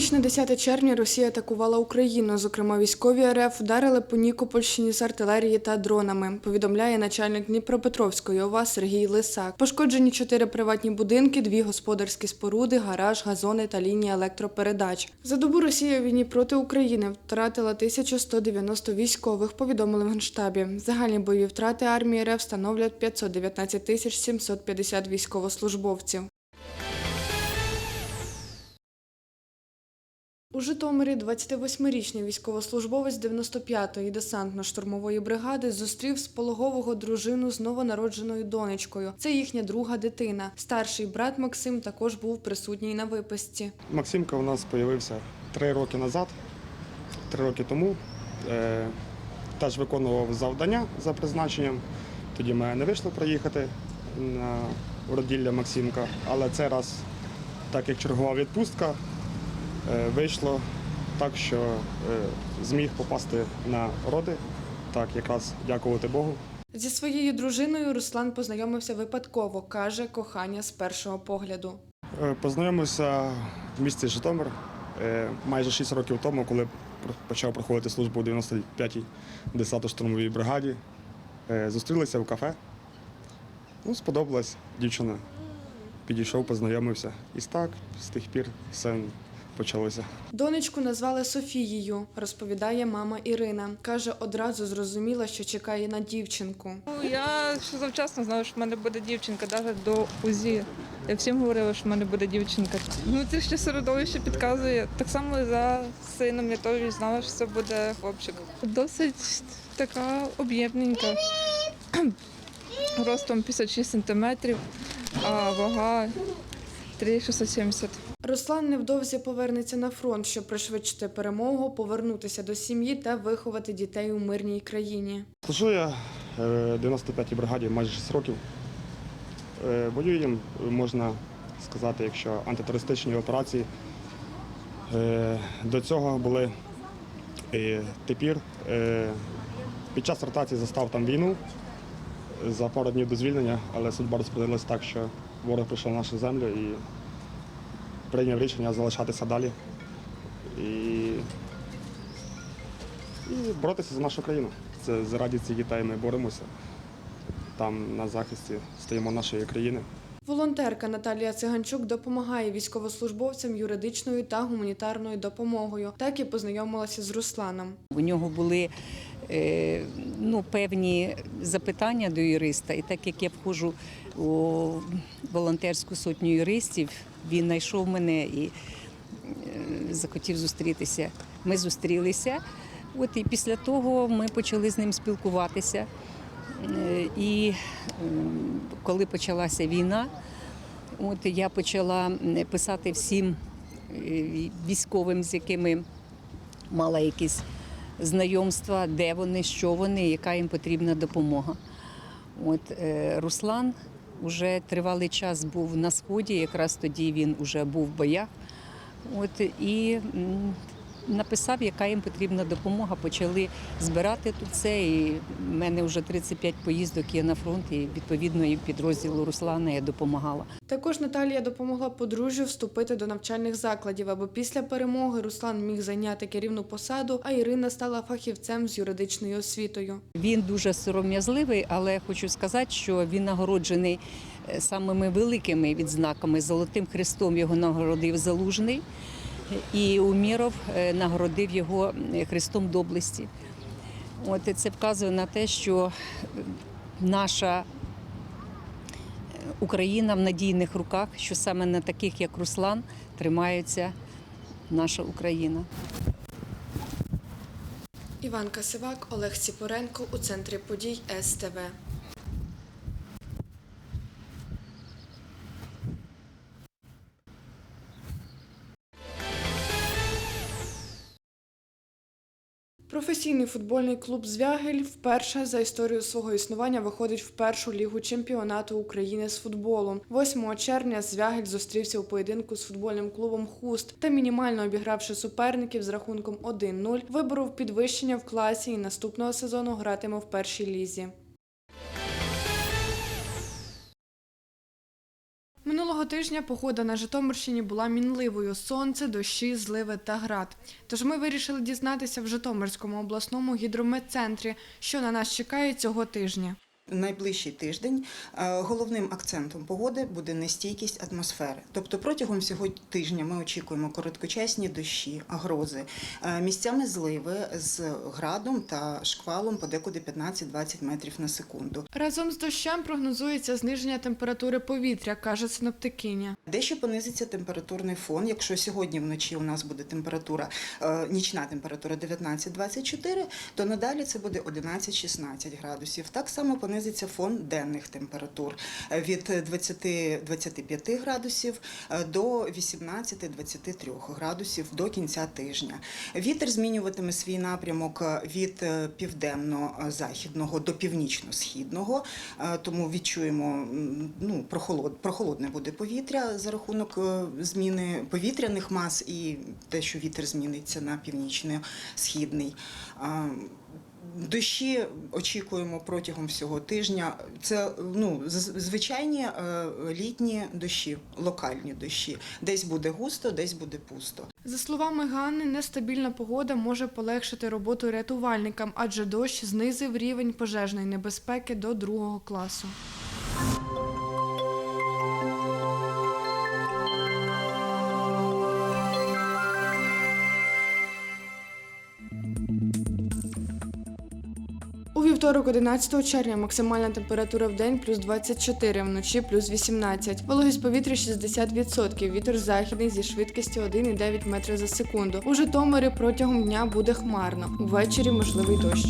ніч на 10 червня Росія атакувала Україну. Зокрема, військові РФ вдарили по Нікопольщині з артилерії та дронами. Повідомляє начальник Дніпропетровської ОВА Сергій Лисак. Пошкоджені чотири приватні будинки, дві господарські споруди, гараж, газони та лінії електропередач. За добу Росія в війні проти України втратила 1190 військових. Повідомили в генштабі. Загальні бойові втрати армії РФ становлять 519 тисяч 750 військовослужбовців. У Житомирі 28-річний військовослужбовець 95-ї десантно-штурмової бригади зустрів з пологового дружину з новонародженою донечкою. Це їхня друга дитина. Старший брат Максим також був присутній на виписці. Максимка у нас з'явився три роки назад, три роки тому. Е, теж виконував завдання за призначенням. Тоді ми не вийшло проїхати на роділля Максимка, але цей раз, так як чергова відпустка, вийшло так, що е, зміг попасти на роди. Так, якраз дякувати Богу. Зі своєю дружиною Руслан познайомився випадково, каже кохання з першого погляду. Е, Познайомився в місті Житомир е, майже 6 років тому, коли почав проходити службу у 95-й десантно-штурмовій бригаді. Е, Зустрілися в кафе. Ну, сподобалась дівчина. Підійшов, познайомився. І так, з тих пір все почалося. Донечку назвали Софією, розповідає мама Ірина. Каже, одразу зрозуміла, що чекає на дівчинку. Ну, я ще завчасно знала, що в мене буде дівчинка, навіть до УЗІ. Я всім говорила, що в мене буде дівчинка. Ну, це ще середовище підказує. Так само і за сином я теж знала, що це буде хлопчик. Досить така об'ємненька. Ростом 56 сантиметрів, а вага 3,670. Руслан невдовзі повернеться на фронт, щоб пришвидшити перемогу, повернутися до сім'ї та виховати дітей у мирній країні. Служу я е, в 95-й бригаді майже 6 років. Е, Воюємо, можна сказати, якщо антитерористичні операції. Е, До цього були і тепер. Під час ротації застав там війну за пару днів до звільнення, але судьба розподілилася так, що ворог прийшов на нашу землю і прийняв рішення залишатися далі і, і боротися за нашу країну. Це заради цих дітей ми боремося. Там на захисті стоїмо нашої країни. Волонтерка Наталія Циганчук допомагає військовослужбовцям юридичною та гуманітарною допомогою. Так і познайомилася з Русланом. У нього були ну, певні запитання до юриста, і так як я входжу у волонтерську сотню юристів, він знайшов мене і е, захотів зустрітися. Ми зустрілися. От і після того ми почали з ним спілкуватися. Е, І е, коли почалася війна, от я почала писати всім е, військовим, з якими мала якісь знайомства, де вони, що вони, яка їм потрібна допомога. От е, Руслан вже тривалий час був на сході, якраз тоді він вже був в боях. От і написав, яка їм потрібна допомога. Почали збирати тут це. І в мене вже 35 поїздок є на фронт, і відповідно і підрозділу Руслана я допомагала. Також Наталія допомогла подружжю вступити до навчальних закладів, аби після перемоги Руслан міг зайняти керівну посаду, а Ірина стала фахівцем з юридичною освітою. Він дуже сором'язливий, але хочу сказати, що він нагороджений е, самими великими відзнаками. Золотим хрестом його нагородив Залужний, і Уміров е, нагородив його е, хрестом доблесті. От це вказує на те, що е, наша Україна в надійних руках, що саме на таких, як Руслан, тримається наша Україна. Іван Касивак, Олег Ціпоренко у центрі подій СТВ. Професійний футбольний клуб Звягель вперше за історію свого існування виходить в першу лігу чемпіонату України з футболу. 8 червня Звягель зустрівся у поєдинку з футбольним клубом Хуст та мінімально обігравши суперників з рахунком 1-0, виборов підвищення в класі і наступного сезону гратиме в першій лізі. Тижня погода на Житомирщині була мінливою: сонце, дощі, зливи та град. Тож ми вирішили дізнатися в Житомирському обласному гідрометцентрі, що на нас чекає цього тижня. Найближчий тиждень е, головним акцентом погоди буде нестійкість атмосфери. Тобто протягом всього тижня ми очікуємо короткочасні дощі, грози, е, місцями зливи з градом та шквалом подекуди 15-20 метрів на секунду. Разом з дощем прогнозується зниження температури повітря, каже синоптикиня. Дещо понизиться температурний фон. Якщо сьогодні вночі у нас буде температура, е, нічна температура 19-24, то надалі це буде 11-16 градусів. Так само понизиться фон денних температур е, від 20-25 градусів е, до 18-23 градусів до кінця тижня. Вітер змінюватиме свій напрямок е, від південно-західного до північно-східного, тому відчуємо ну, прохолод, прохолодне буде повітря за рахунок зміни повітряних мас і те, що вітер зміниться на північно-східний. Дощі очікуємо протягом всього тижня. Це ну звичайні е, літні дощі, локальні дощі. Десь буде густо, десь буде пусто. За словами Ганни, нестабільна погода може полегшити роботу рятувальникам, адже дощ знизив рівень пожежної небезпеки до другого класу. Вівторок, 11 червня, максимальна температура в день плюс 24, вночі плюс 18. Вологість повітря 60%, вітер західний зі швидкістю 1,9 метри за секунду. У Житомирі протягом дня буде хмарно. Увечері можливий дощ.